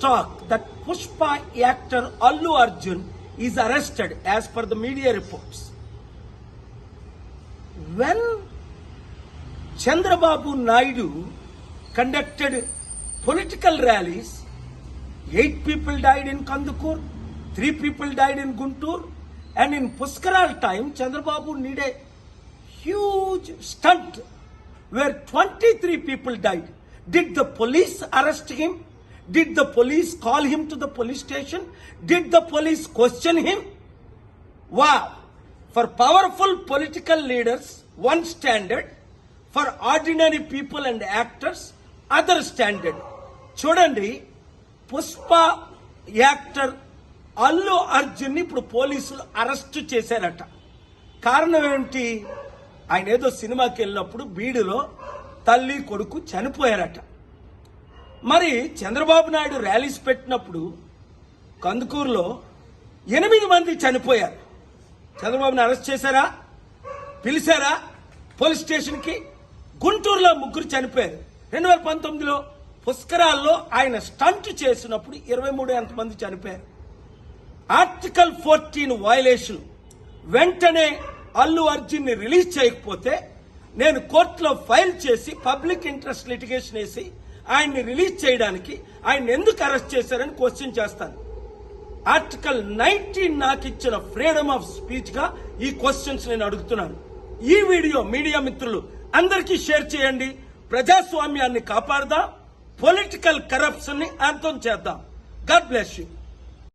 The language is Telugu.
talk that Pushpa actor Allu Arjun is arrested as per the media reports. When Chandrababu Naidu conducted political rallies, eight people died in Kandukur, three people died in Guntur, and in Puskaral time, Chandrababu need a huge stunt where 23 people died. Did the police arrest him? Did the police call him to the police station did the police question him వా for powerful political leaders one standard for ordinary people and actors other standard చూడండి పుష్ప యాక్టర్ అల్లు అర్జున్ని ఇప్పుడు పోలీసులు అరెస్ట్ చేశారట. కారణం ఏమిటి? ఆయన ఏదో సినిమాకి వెళ్ళినప్పుడు బీడులో తల్లి కొడుకు చనిపోయారట. మరి చంద్రబాబు నాయుడు ర్యాలీస్ పెట్టినప్పుడు కందుకూరులో ఎనిమిది మంది చనిపోయారు. చంద్రబాబుని అరెస్ట్ చేశారా? పిలిచారా? పోలీస్ స్టేషన్కి? గుంటూరులో ముగ్గురు చనిపోయారు. రెండు వేల పంతొమ్మిదిలో పుష్కరాల్లో ఆయన స్టంట్ చేసినప్పుడు ఇరవై మూడు ఎంతమంది చనిపోయారు. ఆర్టికల్ ఫోర్టీన్ వయలేషన్ వెంటనే అల్లు అర్జున్ని రిలీజ్ చేయకపోతే నేను కోర్టులో ఫైల్ చేసి పబ్లిక్ ఇంట్రెస్ట్ లిటిగేషన్ వేసి ఆయన్ని రిలీజ్ చేయడానికి ఆయన ఎందుకు అరెస్ట్ చేశారని క్వశ్చన్ చేస్తాను. ఆర్టికల్ నైన్టీన్ నాకు ఇచ్చిన ఫ్రీడమ్ ఆఫ్ స్పీచ్గా ఈ క్వశ్చన్స్ నేను అడుగుతున్నాను. ఈ వీడియో మీడియా మిత్రులు అందరికీ షేర్ చేయండి. ప్రజాస్వామ్యాన్ని కాపాడదాం. పొలిటికల్ కరప్షన్ని అంతం చేద్దాం. God bless you.